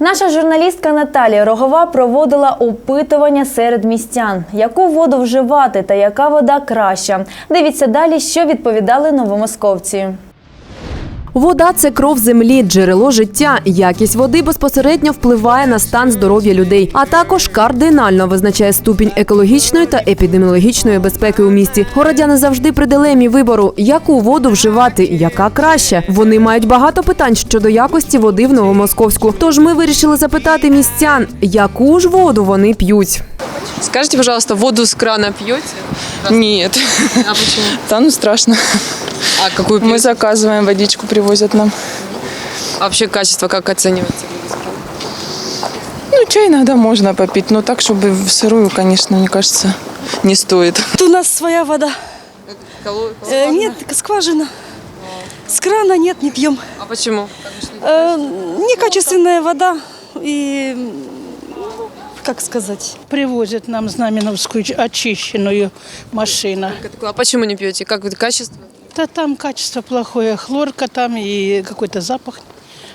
Наша журналістка Наталія Рогова проводила опитування серед містян, яку воду вживати та яка вода краща. Дивіться далі, що відповідали новомосковці. Вода це кров землі, джерело життя. Якість води безпосередньо впливає на стан здоров'я людей, а також кардинально визначає ступінь екологічної та епідеміологічної безпеки у місті. Городяни завжди при дилемі вибору, яку воду вживати, яка краще. Вони мають багато питань щодо якості води в Новомосковську. Тож ми вирішили запитати містян, яку ж воду вони п'ють. Скажите, пожалуйста, воду с крана пьете? Нет. А почему? Да, ну страшно. А какую Мы пьете? заказываем, водичку привозят нам. А вообще качество как оцениваете? Ну, чай иногда можно попить, но так, чтобы в сырую, конечно, мне кажется, не стоит. У нас своя вода. Э, нет, скважина. С крана нет, не пьем. А почему? Э, некачественная вода и, как сказать, Привозят нам знаменовскую очищенную машину. А почему не пьете? Как качество? Да там качество плохое, хлорка там и какой-то запах.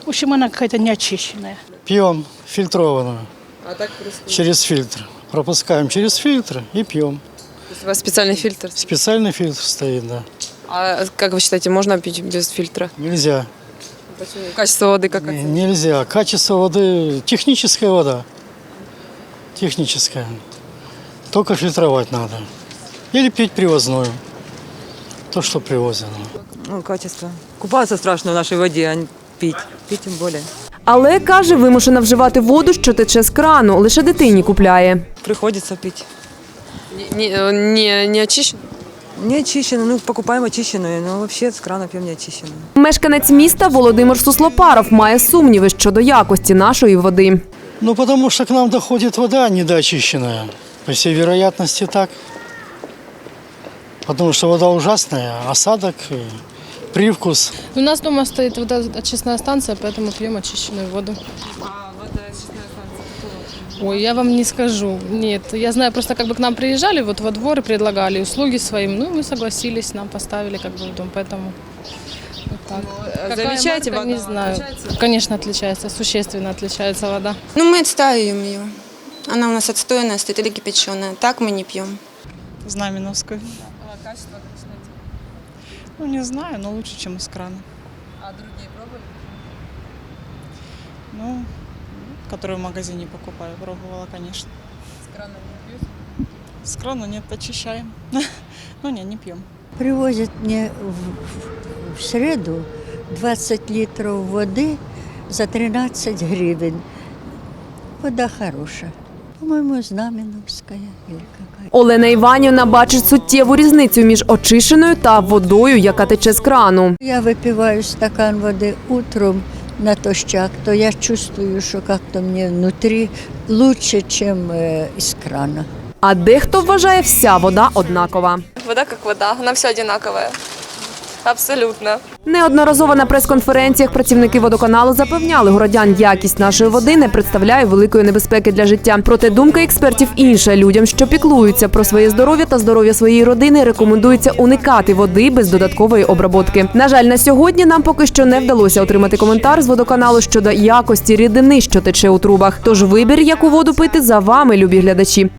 В общем, она какая-то неочищенная. Пьем фильтрованную А так просто. через фильтр. Пропускаем через фильтр и пьем. То есть у вас специальный фильтр? Специальный фильтр стоит, да. А как вы считаете, можно пить без фильтра? Нельзя. Почему? Качество воды как Н- оцениваете? Нельзя. Качество воды, техническая вода. Техническая. Только фильтровать надо. Или пить привозную. То, что привозено. Ну, качество. Купаться страшно в нашей воде, а не пить. Пить тем более. Але каже, вимушена вживати воду, що тече з крану, лише дитині купляє. Приходится пить. Не, не, не, не очищен? Не очищенную, ну, покупаем очищенную, но вообще с крана пьем не очищенную. Мешканець міста Володимир Суслопаров має сумніви щодо якості нашої води. Ну, потому что к нам доходит вода недоочищенная. По всей вероятности так. Потому что вода ужасная, осадок, э, привкус. У нас дома стоит вода очистная станция, поэтому пьем очищенную воду. Ой, я вам не скажу. Нет, я знаю, просто как бы к нам приезжали вот во двор и предлагали услуги своим. Ну, мы согласились, нам поставили как бы в дом, поэтому вот так. Какая замечаете вода? Не знаю. Конечно, отличается, существенно отличается вода. Ну, мы отстаиваем ее. Она у нас отстойная стоит или кипяченая. Так мы не пьем. Знаменовскую. Ну, не знаю, но лучше, чем из крана. А другие пробовали? Ну, которую в магазине покупаю, пробовала, конечно. С крана не пьете? С крана нет, очищаем. Ну, не, не пьем. Привозят мне в, в- в среду 20 литров воды за 13 гривен. Вода хорошая. По-моему, Знаменовская или какая. Олена Іванівна бачить суттєву різницю між очищеною та водою, яка тече з крану. Я выпиваю стакан воды утром натощак, то я чувствую, что как-то мне внутри лучше, чем э, из крана. А дехто вважає вся вода однакова. Вода как вода, она все одинаковая. Абсолютно. Неодноразово на прес-конференціях працівники водоканалу запевняли городян, якість нашої води не представляє великої небезпеки для життя. Проте думка експертів інша. Людям, що піклуються про своє здоров'я та здоров'я своєї родини, рекомендується уникати води без додаткової обработки. На жаль, на сьогодні нам поки що не вдалося отримати коментар з водоканалу щодо якості рідини, що тече у трубах. Тож вибір, яку воду пити, за вами, любі глядачі.